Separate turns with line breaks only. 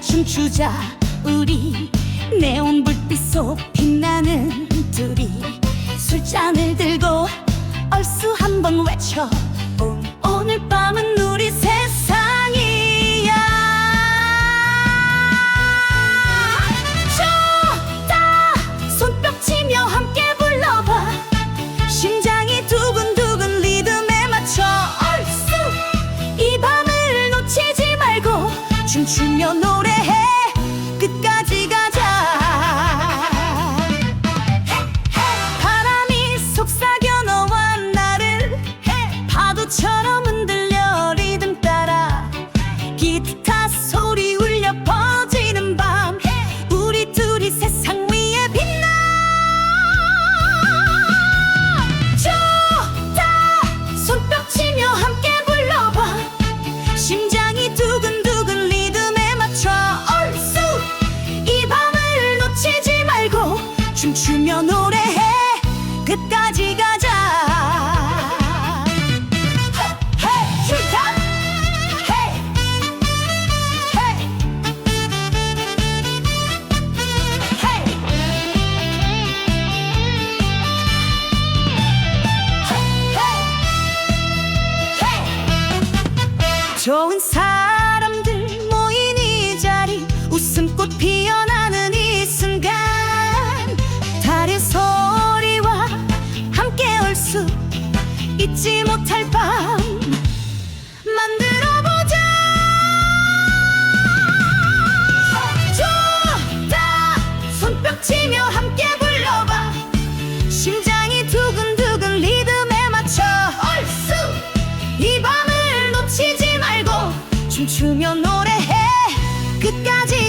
춤추자 우리 네온 불빛 속 빛나는 둘이 술잔을 들고 얼쑤 한번 외쳐 오, 오늘 밤은 우리 세상이야. 좋다. 손뼉치며 함께 불러봐. 심장이 두근두근 리듬에 맞춰 얼쑤. 이 밤을 놓치지 말고 춤추며 노 좋은 사람 춤추며 노래해. 끝까지